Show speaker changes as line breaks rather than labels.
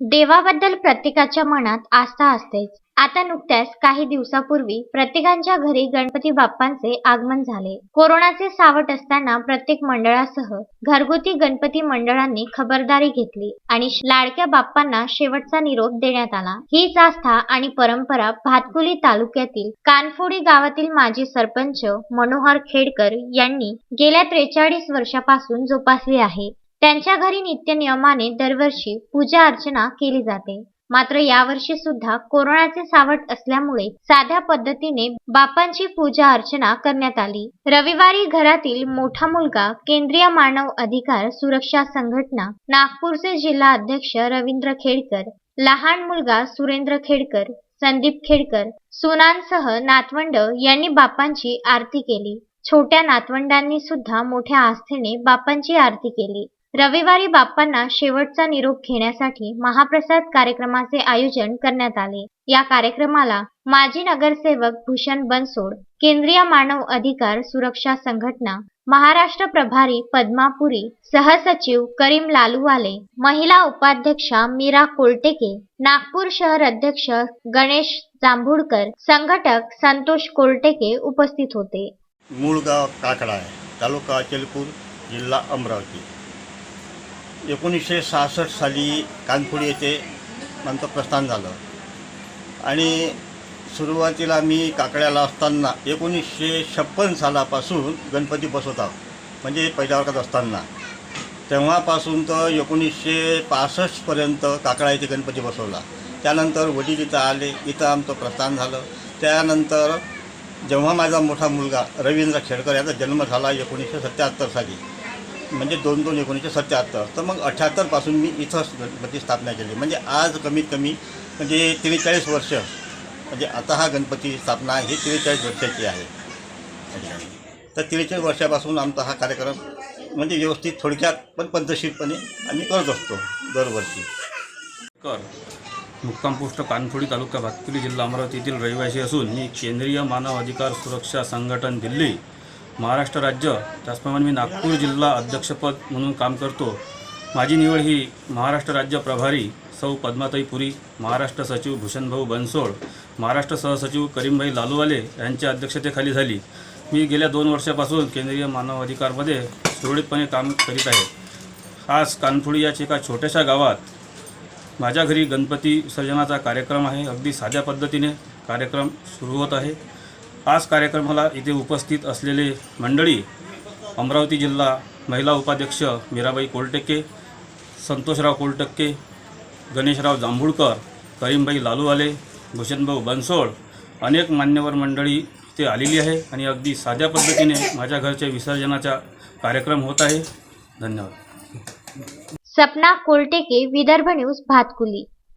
देवाबद्दल प्रत्येकाच्या मनात आस्था असतेच. आता नुकत्याच काही दिवसापूर्वी प्रत्येकांच्या घरी गणपती बाप्पांचे आगमन झाले. कोरोनाचे सावट असताना प्रत्येक मंडळासह घरगुती गणपती मंडळांनी खबरदारी घेतली आणि लाडक्या बाप्पांना शेवटचा निरोप देण्यात आला. हीच आस्था आणि परंपरा भातकुली तालुक्यातील कानफोडी गावातील माजी सरपंच मनोहर खेडकर यांनी गेल्या त्रेचाळीस वर्षापासून जोपासली आहे. त्यांच्या घरी नित्य नियमाने दरवर्षी पूजा अर्चना केली जाते. मात्र यावर्षी सुद्धा कोरोनाचे सावट असल्यामुळे साध्या पद्धतीने बाप्पांची पूजा अर्चना करण्यात आली. रविवारी घरातील मोठा मुलगा केंद्रीय मानव अधिकार सुरक्षा संघटना नागपूरचे जिल्हा अध्यक्ष रवींद्र खेडकर लहान मुलगा सुरेंद्र खेडकर संदीप खेडकर सुनांसह नातवंड यांनी बाप्पांची आरती केली. छोट्या नातवंडांनी सुद्धा मोठ्या आस्थेने बाप्पांची आरती केली. रविवारी बाप्पांना शेवटचा निरोप घेण्यासाठी महाप्रसाद कार्यक्रमाचे आयोजन करण्यात आले. या कार्यक्रमाला माजी नगरसेवक भूषण बनसोड केंद्रीय मानव अधिकार सुरक्षा संघटना महाराष्ट्र प्रभारी पद्मापुरी सहसचिव करीम लालूवाले महिला उपाध्यक्षा मीरा कोलटेके नागपूर शहर अध्यक्ष गणेश जांभूडकर संघटक संतोष कोलटेके उपस्थित होते.
मूळ गाव काकडा तालुका अचलपूर जिल्हा अमरावती. एकोणीसशे सहासष्ट साली कानपुडी येथे आमचं प्रस्थान झालं. आणि सुरुवातीला मी काकड्याला असताना एकोणीसशे छप्पन सालापासून गणपती बसवत आहोत म्हणजे पहिल्या वर्गात असताना. तेव्हापासून तर एकोणीसशे पासष्टपर्यंत काकडा येथे गणपती बसवला. त्यानंतर वडील इथं आले. इथं आमचं प्रस्थान झालं. त्यानंतर जेव्हा माझा मोठा मुलगा रवींद्र खेडकर याचा जन्म झाला एकोणीसशे सत्याहत्तर साली. म्हणजे दोन दोन एकोणीसशे सत्याहत्तर. तर मग अठ्ठ्याहत्तरपासून मी इथं गणपती स्थापना केली. म्हणजे आज कमीत कमी म्हणजे त्रेचाळीस वर्ष म्हणजे आता हा गणपती स्थापना ही त्रेचाळीस वर्षाची आहे. तर त्रेचाळीस वर्षापासून आमचा हा कार्यक्रम म्हणजे व्यवस्थित थोडक्यात पण पद्धतशीरपणे आम्ही करत असतो दरवर्षी.
कर. मुक्काम पोस्ट कानफोडी तालुका भातकुली जिल्हा अमरावती येथील रहिवासी असून मी केंद्रीय मानव अधिकार सुरक्षा संघटन दिल्ली महाराष्ट्र राज्य त्याचप्रमाणे मी नागपूर जिल्हा अध्यक्षपद म्हणून काम करतो. माझी निवड ही महाराष्ट्र राज्य प्रभारी सौ पद्माताई पुरी महाराष्ट्र सचिव भूषणभाऊ बनसोड महाराष्ट्र सहसचिव करीमभाई लालूवाले यांच्या अध्यक्षतेखाली झाली. मी गेल्या दोन वर्षापासून केंद्रीय मानवाधिकारमध्ये सुरळीतपणे काम करीत आहे. आज कानफुडी याच एका छोट्याशा गावात माझ्या घरी गणपती विसर्जनाचा कार्यक्रम आहे. अगदी साध्या पद्धतीने कार्यक्रम सुरू होत आहे. आज कार्यक्रमाला इथे उपस्थित असलेले मंडळी अमरावती जिल्हा महिला उपाध्यक्ष मीराबाई कोलटक्के संतोषराव कोलटक्के गणेशराव जांभूळकर करीमबाई लालूवाले भूषणभाऊ बनसोड अनेक मान्यवर मंडळी इथे आलेली आहे आणि अगदी साध्या पद्धतीने माझ्या घरच्या विसर्जनाचा कार्यक्रम होत आहे. धन्यवाद.
सपना कोलटेके विदर्भ न्यूज भातकुली.